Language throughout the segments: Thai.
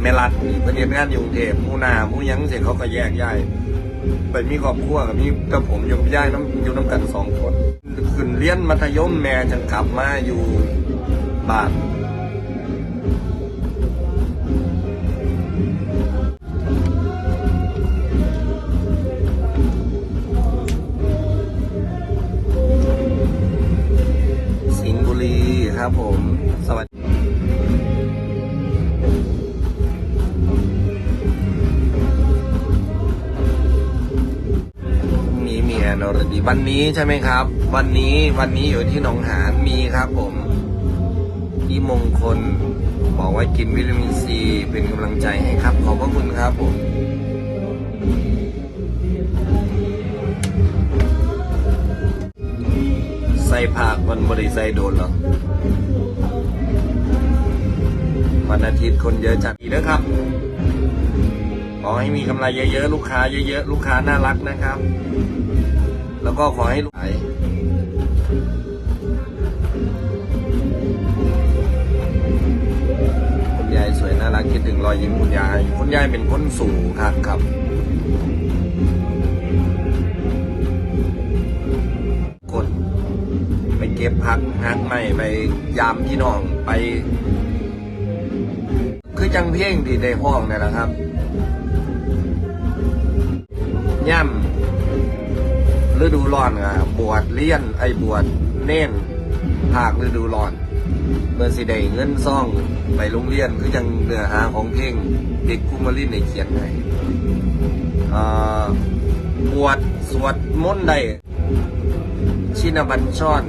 แม่รัดนี่เพิ่นเฮ็ดงานอยู่กรุงเทพมูนาหมู่หยังเสร็จเขาก็แยกย้ายไปมีครอบครัวกับมีกับผมอยู่กับยายน้ำอยู่น้ำกันสองคนขึ้นเรียนมัธยมแม่จังกลับมาอยู่บ้านสิงห์บุรีครับผม สวัสดี วันนี้ใช่ไหมครับ วันนี้วันนี้อยู่ที่หนองหานมีครับผมที่มงคลบอกว่ากินวิตามินซีเป็นกำลังใจให้ครับ ขอบพระคุณครับผมใส่ผักวันบริใส่โดนหรอวันอาทิตย์คนเยอะจัดอีกนะครับ ขอให้มีกำไรเยอะๆ ลูกค้าเยอะๆ ลูกค้าน่ารักนะครับ แล้วก็ขอให้ลูกขายคุณยายสวยน่ารักคิดถึงรอยยิ้มคุณยาย คุณยายเป็นคนสูงครับครับกดไปเก็บพักฮักไม่ไปยามพี่น้องไป คือจังเพ่งที่ได้ห้องนี่แหละครับย่ำ ฤดูร้อนอะบวชเลี้ยนไอ้บวชเน่นภาคฤดูร้อน เมื่อสิได้เงินซ่องไปโรงเรียนคือจังเนื้อหาของเพลงเด็กคุมารินในเขียนให้อ่าบวชสวดมนต์ได้ชินบัญชร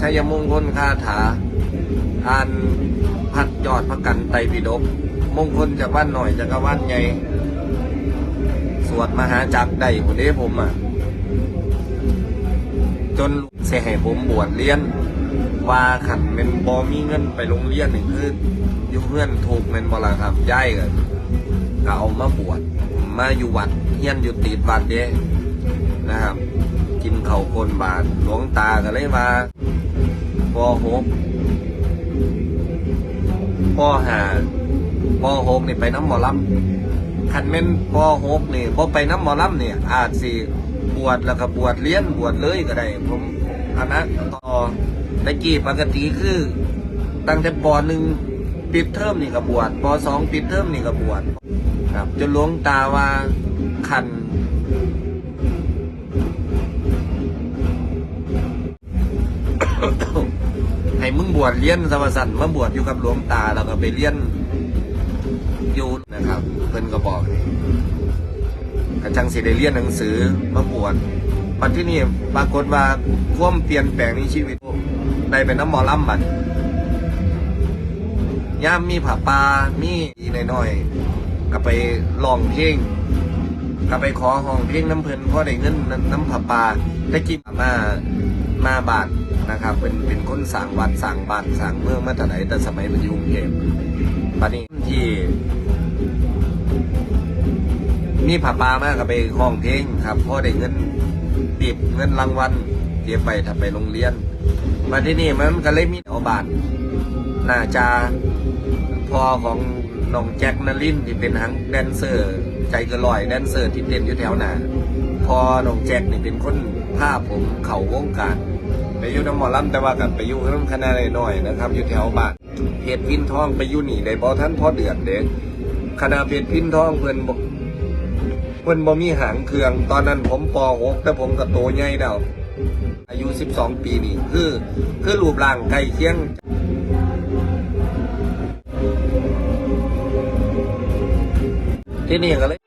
ชัยมงคลคาถาอ่านพัดยอดพระกันไตรปิฎกมงคลจากบ้านหน่อยจากบ้านใหญ่สวดมหาจักรได้คนนี้ผมอะ จนเสียให้ผมบวชเรียน ว่าขันเป็นบอมีเงินไปโรงเรียนหนึ่งคือยุเพื่อนถูกเป็นบลาครับย้ายกันก็เอามาบวชมาอยู่วัดเฮียนอยู่ติดวัดเด้นะครับ กินเข่าคนบาทหลวงตาก็เลยมาปหกปห้าปหกนี่ไปน้ำหมอลำคันเม่นปหกนี่พอไปน้ำหมอลำเนี่ยอาจสิ บวชแล้วก็บวชเลี้ยนบวชเลยก็ได้ผมอันนั้นต่อตะกี้ปกติคือตั้งแต่ปหนึ่งปิดเทอมนี่ก็บวชปสองปิดเทอมนี่ก็บวชครับจนหลวงตาว่าคันให้มึงบวชเลี้ยนสวสันมาบวชอยู่กับหลวงตาแล้วก็ไปเลี้ยนอยู่นะครับเพิ่นก็บอกนี่ กระจังสิได้เรียนหนังสือมาบวชปัจจุบันนี้ปรากฏว่าความเปลี่ยนแปลงในชีวิตได้เป็นน้ำหมอลำบัดย่ามมีผ้าป่ามีอีน้อยๆก็ไปลองเพลงก็ไปขอห้องเพลงน้ำเพลินเพราะได้เงินน้ำน้ำผ้าป่าได้กินมามาบาทนะครับ เป็นเป็นคนสั่งวัดสั่งบ้านสั่งเมืองมาแต่ไหนแต่สมัยมันยุ่งเทพบัดนี้ที่ มีผับปลามากกับไปห้องเพลงครับพ่อได้เงินติบเงินรางวัลเก็บไปถ้าไปโรงเรียน มาที่นี่มันก็เลยมีเอาบาทน่าจะพอของน้องแจ็คนลินที่เป็นทั้งแดนเซอร์ ใจเก็ลอยแดนเซอร์ที่เต้นอยู่แถวหน้าพอน้องแจ็คนี่เป็นคนภาพผมเข่าวงการไปอยู่น้ำหมอลำแต่ว่ากันไปอยู่น้ำคณะน้อยๆนะครับ อยู่แถวบ้านเพชรพินทองไปอยู่นี่ได้บอท่านพ่อเดือดเด็กคณะเพชรพินทองเพิ่นบ่ เพิ่นบ่มีหางเครื่อง ตอนนั้นผมป .6 แต่ผมก็โตใหญ่แล้วอายุ 12 ปีนี่คือ คือรูปร่างใกล้เคียงที่นี่ก็เลย